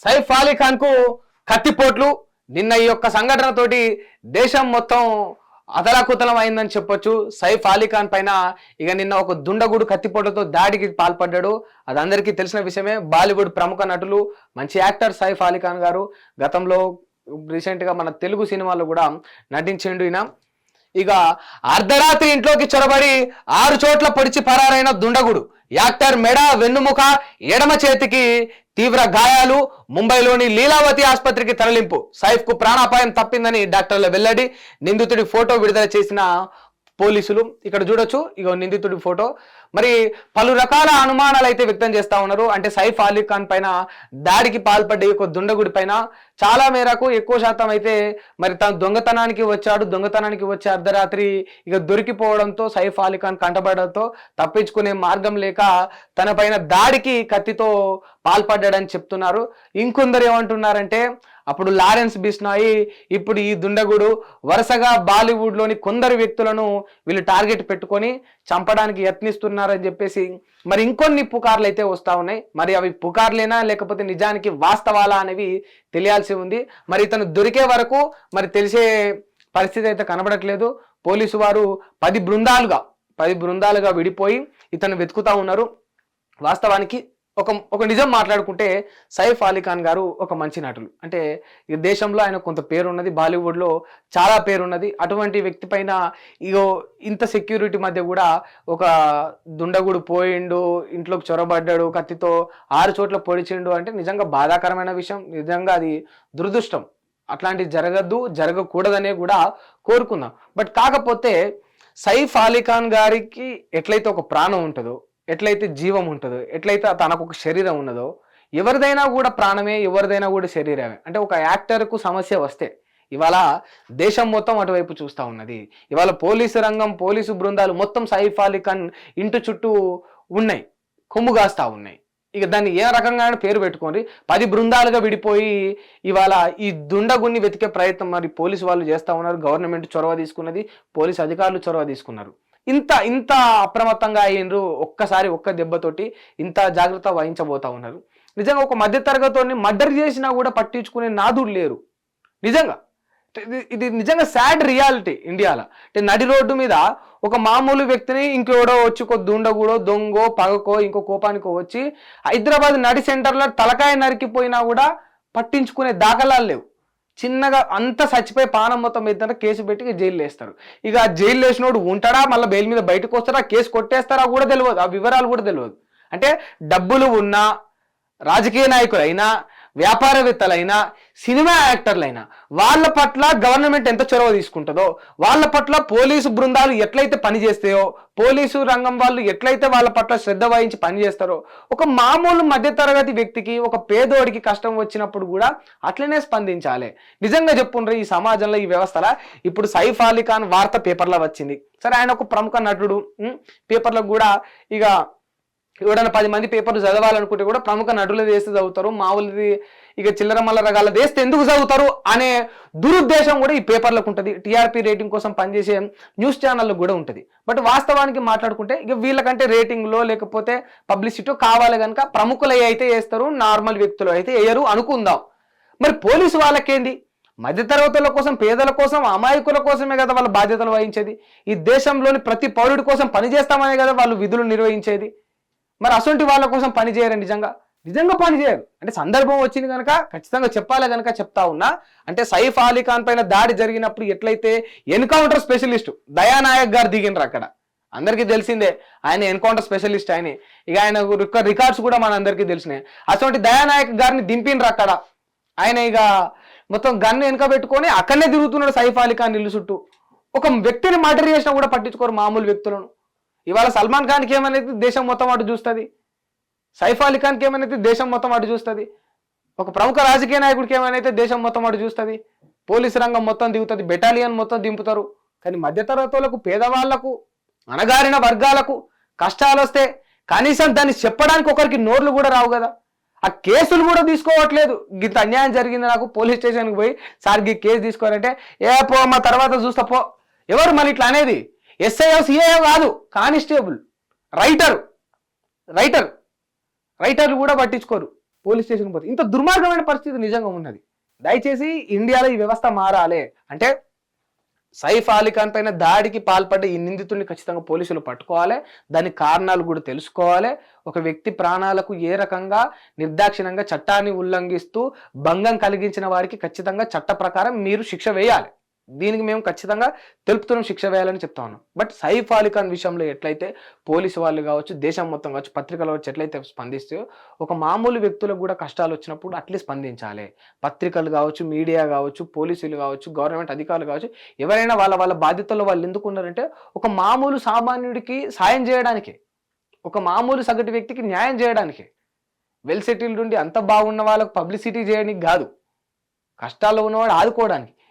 సైఫ్ అలీ ఖాన్కు కత్తిపోట్లు. నిన్న ఈ యొక్క సంఘటనతోటి దేశం మొత్తం అతలాకుతలం అయిందని చెప్పొచ్చు. సైఫ్ అలీ ఖాన్ పైన ఇక నిన్న ఒక దుండగుడు కత్తిపోటతో దాడికి పాల్పడ్డాడు. అది అందరికీ తెలిసిన విషయమే. బాలీవుడ్ ప్రముఖ నటులు మంచి యాక్టర్ సైఫ్ అలీ ఖాన్ గారు గతంలో రీసెంట్గా మన తెలుగు సినిమాలో కూడా నటించిండు ఈయన. ఇక అర్ధరాత్రి ఇంట్లోకి చొరబడి ఆరు చోట్ల పొడిచి పరారైన దుండగుడు. యాక్టర్ మెడ వెన్నుముక ఎడమ చేతికి తీవ్ర గాయాలు ముంబైలోని లీలావతి ఆసుపత్రికి తరలింపు. సైఫ్కు ప్రాణాపాయం తప్పిందని డాక్టర్ల వెల్లడి. నిందితుడి ఫోటో విడుదల చేసిన పోలీసులు ఇక్కడ చూడొచ్చు. ఇగో నిందితుడి ఫోటో. మరి పలు రకాల అనుమానాలు అయితే వ్యక్తం చేస్తా ఉన్నారు. అంటే సైఫ్ అలీ ఖాన్ పైన దాడికి పాల్పడ్డ ఒక యొక్క దుండగుడి పైన చాలా మేరకు ఎక్కువ శాతం అయితే మరి తను దొంగతనానికి వచ్చాడు దొంగతనానికి వచ్చే అర్ధరాత్రి ఇక దొరికిపోవడంతో సైఫ్ అలీ ఖాన్ కంటపడడంతో తప్పించుకునే మార్గం లేక తన పైన దాడికి కత్తితో పాల్పడ్డాడని చెప్తున్నారు. ఇంకొందరు ఏమంటున్నారంటే అప్పుడు లారెన్స్ బిస్నాయి ఇప్పుడు ఈ దుండగుడు వరుసగా బాలీవుడ్లోని కొందరు వ్యక్తులను వీళ్ళు టార్గెట్ పెట్టుకొని చంపడానికి యత్నిస్తున్నారని చెప్పేసి మరి ఇంకొన్ని పుకార్లు అయితే వస్తూ ఉన్నాయి. మరి అవి పుకార్లేనా లేకపోతే నిజానికి వాస్తవాలా అనేవి తెలియాల్సి ఉంది. మరి ఇతను దొరికే వరకు మరి తెలిసే పరిస్థితి అయితే కనబడట్లేదు. పోలీసు వారు పది బృందాలుగా పది బృందాలుగా విడిపోయి ఇతను వెతుకుతా ఉన్నారు. వాస్తవానికి ఒక ఒక నిజం మాట్లాడుకుంటే సైఫ్ అలీ ఖాన్ గారు ఒక మంచి నటులు. అంటే ఈ దేశంలో ఆయన కొంత పేరున్నది బాలీవుడ్లో చాలా పేరున్నది. అటువంటి వ్యక్తి పైన ఇగో ఇంత సెక్యూరిటీ మధ్య కూడా ఒక దుండగుడు పోయిండు ఇంట్లోకి చొరబడ్డాడు కత్తితో ఆరు చోట్ల పొడిచిండు అంటే నిజంగా బాధాకరమైన విషయం. నిజంగా అది దురదృష్టం. అట్లాంటివి జరగద్దు జరగకూడదనే కూడా కోరుకుందాం. బట్ కాకపోతే సైఫ్ అలీ ఖాన్ గారికి ఎట్లయితే ఒక ప్రాణం ఉంటుందో ఎట్లయితే జీవం ఉంటుందో ఎట్లయితే తనకు ఒక శరీరం ఉన్నదో ఎవరిదైనా కూడా ప్రాణమే ఎవరిదైనా కూడా శరీరమే. అంటే ఒక యాక్టర్కు సమస్య వస్తే ఇవాళ దేశం మొత్తం అటువైపు చూస్తూ ఉన్నది. ఇవాళ పోలీసు రంగం పోలీసు బృందాలు మొత్తం సైఫ్ అలీ ఖాన్ ఇంటి చుట్టూ ఉన్నాయి కొమ్ము కాస్తా ఉన్నాయి. ఇక దాన్ని ఏ రకంగా పేరు పెట్టుకోండి పది బృందాలుగా విడిపోయి ఇవాళ ఈ దుండగుణ్ణి వెతికే ప్రయత్నం మరి పోలీసు వాళ్ళు చేస్తూ ఉన్నారు. గవర్నమెంట్ చొరవ తీసుకున్నది పోలీసు అధికారులు చొరవ తీసుకున్నారు. ఇంత ఇంత అప్రమత్తంగా అయ్యిండ్రు ఒక్కసారి ఒక్క దెబ్బతోటి ఇంత జాగ్రత్త వహించబోతా ఉన్నారు. నిజంగా ఒక మధ్య తరగతిని మర్డర్ చేసినా కూడా పట్టించుకునే నాదుడు లేరు. నిజంగా. ఇది ఇది నిజంగా సాడ్ రియాలిటీ ఇండియాలో. అంటే నడి రోడ్డు మీద ఒక మామూలు వ్యక్తిని ఇంకెవడో వచ్చి ఒక దుండగుడో దొంగో పగకో ఇంకో కోపానికో వచ్చి హైదరాబాద్ నడి సెంటర్లో తలకాయ నరికిపోయినా కూడా పట్టించుకునే దాఖలాలు లేవు. చిన్నగా అంత చచ్చిపోయి పానం మొత్తం మీద కేసు పెట్టి జైలు వేస్తారు. ఇక ఆ జైలు వేసినోడు ఉంటాడా? మళ్ళీ బెయిల్ మీద బయటకు వస్తారా కేసు కొట్టేస్తారా? కూడా తెలియదు ఆ వివరాలు కూడా తెలియదు అంటే డబ్బులు ఉన్నా రాజకీయ నాయకులైనా వ్యాపారవేత్తలైనా సినిమా యాక్టర్లైనా వాళ్ళ పట్ల గవర్నమెంట్ ఎంత చొరవ తీసుకుంటుందో వాళ్ళ పట్ల పోలీసు బృందాలు ఎట్లయితే పనిచేస్తాయో పోలీసు రంగం వాళ్ళు ఎట్లయితే వాళ్ళ పట్ల శ్రద్ధ వహించి పనిచేస్తారో ఒక మామూలు మధ్యతరగతి వ్యక్తికి ఒక పేదోడికి కష్టం వచ్చినప్పుడు కూడా అట్లనే స్పందించాలి. నిజంగా చెప్పుండ్రు ఈ సమాజంలో ఈ వ్యవస్థలో ఇప్పుడు సైఫ్ అలీ ఖాన్ వార్త పేపర్లో వచ్చింది. సరే ఆయన ఒక ప్రముఖ నటుడు పేపర్లకు కూడా ఇక ఎవడైనా పది మంది పేపర్లు చదవాలనుకుంటే కూడా ప్రముఖ నటులు వేస్తే చదువుతారు మామూలుది ఇక చిల్లర మల్ల రకాల వేస్తే ఎందుకు చదువుతారు అనే దురుద్దేశం కూడా ఈ పేపర్లకు ఉంటుంది. టీఆర్పీ రేటింగ్ కోసం పనిచేసే న్యూస్ ఛానళ్ళకు కూడా ఉంటుంది. బట్ వాస్తవానికి మాట్లాడుకుంటే ఇక వీళ్ళకంటే రేటింగ్లో లేకపోతే పబ్లిసిటీ కావాలి కనుక ప్రముఖులు అయితే వేస్తారు నార్మల్ వ్యక్తులు అయితే వేయరు అనుకుందాం. మరి పోలీసు వాళ్ళకేంది? మధ్యతరగతుల కోసం పేదల కోసం అమాయకుల కోసమే కదా వాళ్ళ బాధ్యతలు వహించేది. ఈ దేశంలోని ప్రతి పౌరుడి కోసం పనిచేస్తామనే కదా వాళ్ళు విధులు నిర్వహించేది. మరి అసొంటి వాళ్ళ కోసం పని చేయరు నిజంగా. నిజంగా పని చేయరు. అంటే సందర్భం వచ్చింది కనుక ఖచ్చితంగా చెప్పాలి కనుక చెప్తా ఉన్నా. అంటే సైఫ్ అలీ ఖాన్ పైన దాడి జరిగినప్పుడు ఎట్లయితే ఎన్కౌంటర్ స్పెషలిస్ట్ దయానాయక్ గారు దిగినరు అక్కడ. అందరికీ తెలిసిందే ఆయన ఎన్కౌంటర్ స్పెషలిస్ట్ ఆయన. ఇక ఆయన రికార్డ్స్ కూడా మన అందరికీ తెలిసినాయి. అటువంటి దయానాయక్ గారిని దింపినరు అక్కడ. ఆయన ఇక మొత్తం గన్ను వెనక పెట్టుకొని అక్కడనే తిరుగుతున్నాడు సైఫ్ అలీ ఖాన్ ఇల్లు చుట్టూ. ఒక వ్యక్తిని మర్డర్ చేసినా కూడా పట్టించుకోరు మామూలు వ్యక్తులను. ఇవాళ సల్మాన్ ఖాన్కి ఏమైనా దేశం మొత్తం అటు చూస్తుంది? సైఫ్ అలీ ఖాన్కి ఏమైనా దేశం మొత్తం అటు చూస్తుంది? ఒక ప్రముఖ రాజకీయ నాయకుడికి ఏమైనా దేశం మొత్తం అటు చూస్తుంది? పోలీసు రంగం మొత్తం దిగుతుంది బెటాలియన్ మొత్తం దింపుతారు. కానీ మధ్యతరగతులకు పేదవాళ్ళకు అణగారిన వర్గాలకు కష్టాలు వస్తే కనీసం దాన్ని చెప్పడానికి ఒకరికి నోర్లు కూడా రావు కదా. ఆ కేసులు కూడా తీసుకోవట్లేదు. ఇంత అన్యాయం జరిగింది నాకు పోలీస్ స్టేషన్కి పోయి సార్కి కేసు తీసుకోవాలంటే ఏ పో మా తర్వాత చూస్తా పో. ఎవరు మళ్ళీ ఇట్లా అనేది? ఎస్ఐఓ సిఐఓ కాదు కానిస్టేబుల్ రైటర్ రైటర్ రైటర్లు కూడా పట్టించుకోరు పోలీస్ స్టేషన్ పోతే. ఇంత దుర్మార్గమైన పరిస్థితి నిజంగా ఉన్నది. దయచేసి ఇండియాలో ఈ వ్యవస్థ మారాలే. అంటే సైఫ్ అలీఖాన్ పైన దాడికి పాల్పడ్డ ఈ నిందితుడిని ఖచ్చితంగా పోలీసులు పట్టుకోవాలి. దాని కారణాలు కూడా తెలుసుకోవాలి. ఒక వ్యక్తి ప్రాణాలకు ఏ రకంగా నిర్దాక్షిణంగా చట్టాన్ని ఉల్లంఘిస్తూ భంగం కలిగించిన వారికి ఖచ్చితంగా చట్ట ప్రకారం మీరు శిక్ష వేయాలి. దీనికి మేము ఖచ్చితంగా తెలుపుతున్నాం శిక్ష వేయాలని చెప్తా ఉన్నాం. బట్ సైఫ్ అలీ ఖాన్ విషయంలో ఎట్లయితే పోలీసు వాళ్ళు కావచ్చు దేశం మొత్తం కావచ్చు పత్రికలు కావచ్చు ఎట్లయితే స్పందిస్తాయో ఒక మామూలు వ్యక్తులకు కూడా కష్టాలు వచ్చినప్పుడు అట్లే స్పందించాలి. పత్రికలు కావచ్చు మీడియా కావచ్చు పోలీసులు కావచ్చు గవర్నమెంట్ అధికారులు కావచ్చు ఎవరైనా వాళ్ళ వాళ్ళ బాధ్యతల్లో వాళ్ళు ఎందుకు ఉన్నారంటే ఒక మామూలు సామాన్యుడికి సాయం చేయడానికి. ఒక మామూలు సగటు వ్యక్తికి న్యాయం చేయడానికి. వెల్ సెటిల్డ్ ఉండి అంత బాగున్న వాళ్ళకు పబ్లిసిటీ చేయడానికి కాదు. కష్టాల్లో ఉన్నవాడు ఆదుకోవడానికి.